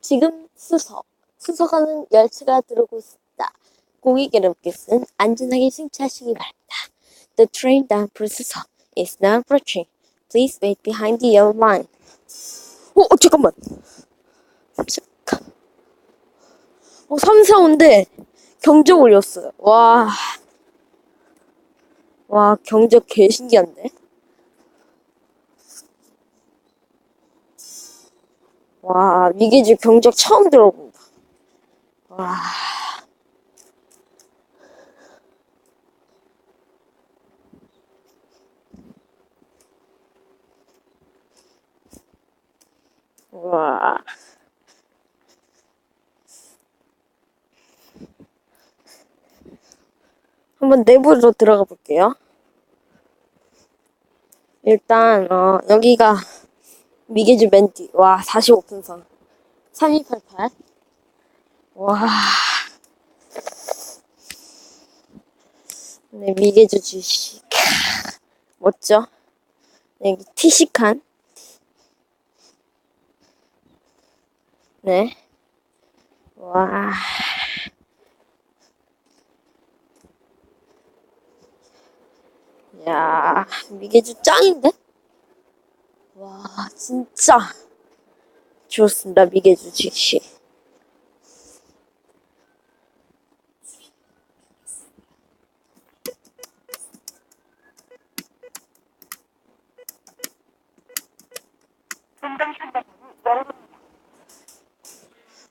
지금 수서. 수서가는 열차가 들어오고 있다. 고객 여러분께서는 안전하게 승차하시기 바랍니다. The train down 수서 is now approaching. Please wait behind the yellow line. 어, 어 잠깐만. 잠깐. 어, 3, 4, 5인데 경적 올렸어요. 와. 와, 경적 개 신기한데? 와, 미개주 경적 처음 들어본다. 와. 와. 한번 내부로 들어가 볼게요. 일단, 어, 여기가 미개주 멘티. 와, 45분선. 3288. 와. 네, 미개주 주식. 멋져. 네, 여기 티시칸. 네. 와. 야, 미개주 짱인데? 와, 진짜 좋습니다. 미개주 즉시.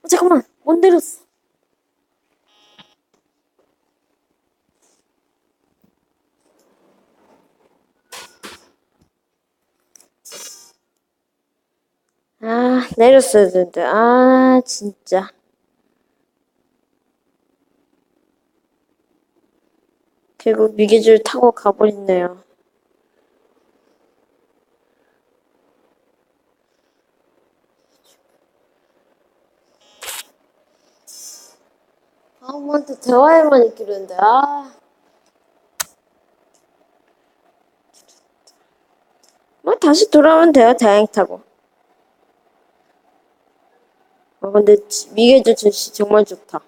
어, 잠깐만, 못 내렸어. 아, 내렸어야 되는데. 아, 진짜. 결국 미개줄 타고 가버렸네요. 아무한테 대화에만 있기로 했는데, 아. 뭐, 다시 돌아오면 돼요, 다행 타고. 아, 근데 지- 미개주 진씨 정말 좋다.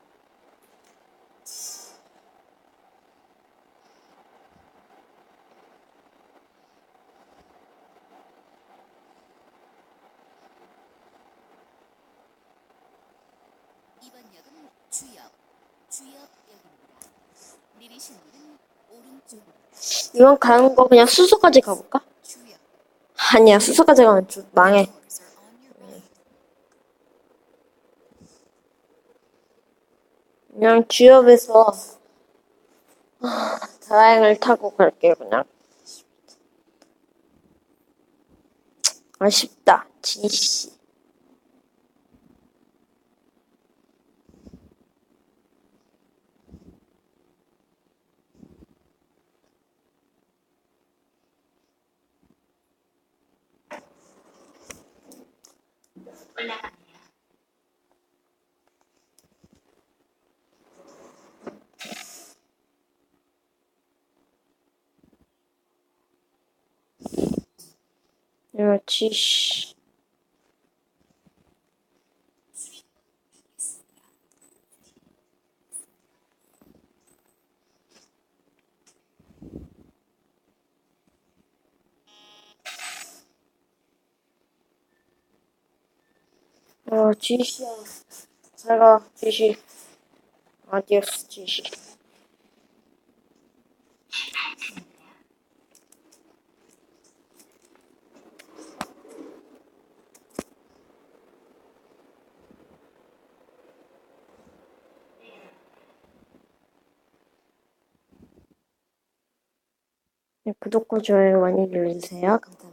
이번 가는 거 그냥 수소까지 가볼까? 아니야, 수소까지 가면 좀 망해. 그냥 주엽에서 아, 다행을 타고 갈게요, 그냥. 아쉽다, 지씨야. 잘가, Рочиш. Рочиш. Сага, чиши. Адиос, чиши. 구독과 좋아요 많이 눌러주세요. 감사합니다.